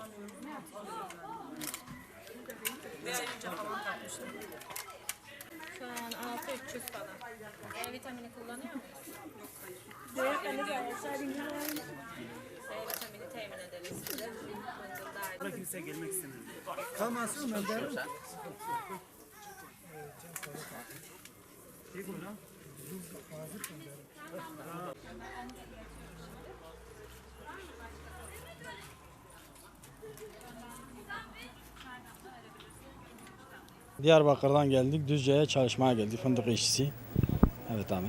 Hatırlamıyorum ay önce falan kalmıştım. Şu an 6300 falan. E vitamini kullanıyor muyuz? D E vitamini temin ederiz size. Dahil. Kimse gelmek istemiyor. Diyarbakır'dan geldik. Düzce'ye çalışmaya geldik. Fındık işçisi. Evet abi.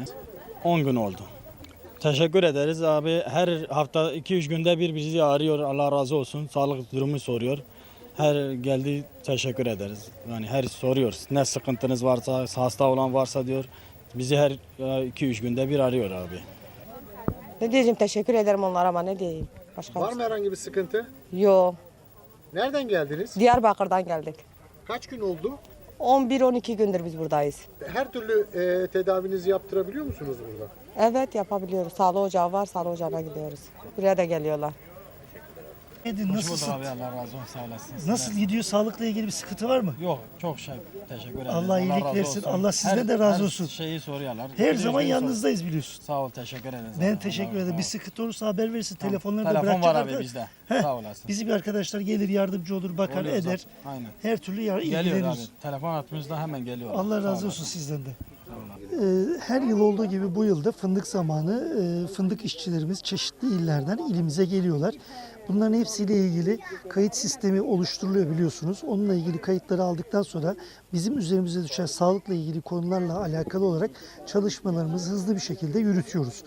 10 gün oldu. Teşekkür ederiz abi. Her hafta 2-3 günde bir bizi arıyor. Allah razı olsun. Sağlık durumu soruyor. Her geldi teşekkür ederiz. Yani her soruyoruz. Ne sıkıntınız varsa, hasta olan varsa diyor. Bizi her 2-3 günde bir arıyor abi. Ne diyeceğim teşekkür ederim onlara ama ne diyeyim. Başka Var mı herhangi bir sıkıntı? şey- Yo. Nereden geldiniz? Diyarbakır'dan geldik. Kaç gün oldu? 11-12 gündür biz buradayız. Her türlü e, tedavinizi yaptırabiliyor musunuz burada? Evet yapabiliyoruz. Sağlık ocağı var. Sağlık ocağına gidiyoruz. Buraya da geliyorlar. Edin nasılsın? abi Allah razı olsun sağ olasın. Nasıl gidiyor? Sağlıkla ilgili bir sıkıntı var mı? Yok çok şey teşekkür ederim. Allah iyilik razı versin. olsun. Allah sizden de razı her olsun. şeyi soruyorlar. Her Bir zaman yüzünü sor- yanınızdayız biliyorsun. Sağ ol teşekkür ederiz. Ben teşekkür ederim. Bir sıkıntı olursa haber verirsin. Telefonları da Telefon var abi bizde. Heh, Sağ olasın. Bizim bir arkadaşlar gelir yardımcı olur, bakar Oluyoruz eder. abi, Aynen. Her türlü yar- Geliyor abi. ilgileniriz. Telefon attığımızda hemen geliyor. Allah Sağ razı olsun sizden de. Ee, Her yıl olduğu gibi bu yılda fındık zamanı e, fındık işçilerimiz çeşitli illerden ilimize geliyorlar. Bunların hepsiyle ilgili kayıt sistemi oluşturuluyor biliyorsunuz. Onunla ilgili kayıtları aldıktan sonra bizim üzerimize düşen sağlıkla ilgili konularla alakalı olarak çalışmalarımızı hızlı bir şekilde yürütüyoruz.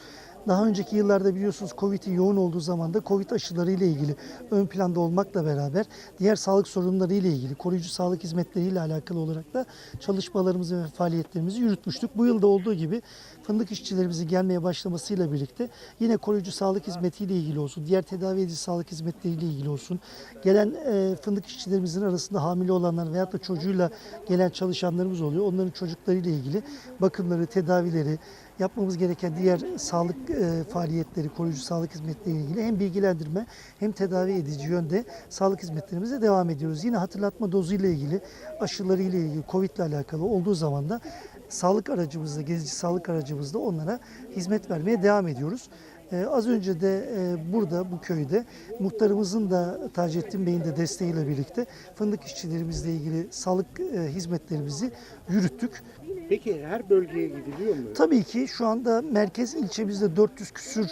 Daha önceki yıllarda biliyorsunuz Covid'in yoğun olduğu zaman da Covid aşıları ile ilgili ön planda olmakla beraber diğer sağlık sorunları ile ilgili koruyucu sağlık hizmetleri ile alakalı olarak da çalışmalarımızı ve faaliyetlerimizi yürütmüştük. Bu yılda olduğu gibi fındık işçilerimizin gelmeye başlamasıyla birlikte yine koruyucu sağlık hizmetiyle ilgili olsun, diğer tedavi edici sağlık hizmetleriyle ilgili olsun, gelen e, fındık işçilerimizin arasında hamile olanlar veyahut da çocuğuyla gelen çalışanlarımız oluyor. Onların çocuklarıyla ilgili bakımları, tedavileri, yapmamız gereken diğer sağlık e, faaliyetleri, koruyucu sağlık hizmetleriyle ilgili hem bilgilendirme hem tedavi edici yönde sağlık hizmetlerimize devam ediyoruz. Yine hatırlatma dozu ile ilgili, aşıları ile ilgili, Covid ile alakalı olduğu zaman da sağlık aracımızda, gezici sağlık aracımızda onlara hizmet vermeye devam ediyoruz. Ee, az önce de e, burada bu köyde muhtarımızın da Taceddin Bey'in de desteğiyle birlikte fındık işçilerimizle ilgili sağlık e, hizmetlerimizi yürüttük. Peki her bölgeye gidiliyor mu? Tabii ki şu anda merkez ilçemizde 400 küsür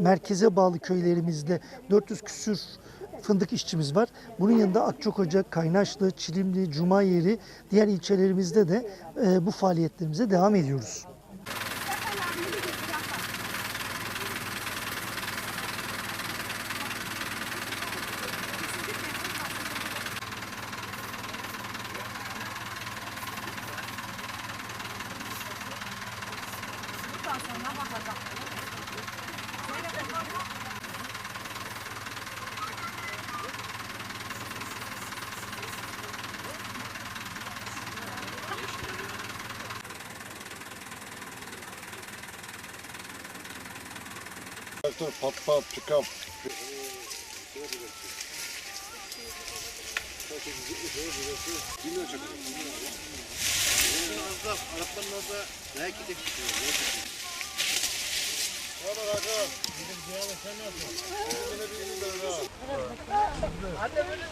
merkeze bağlı köylerimizde 400 küsür fındık işçimiz var. Bunun yanında Akçakoca, Kaynaşlı, Çilimli, Cumayeri diğer ilçelerimizde de e, bu faaliyetlerimize devam ediyoruz. Ondan sonra bakacak. Şöyle bakalım. Arkadaşlar patpat çıkam. Çok yakınlarda belki de tutuyor. Belki de. Tamam Hakan. Gidip Cihan'la sen ne yapıyorsun? Anne böyle mi?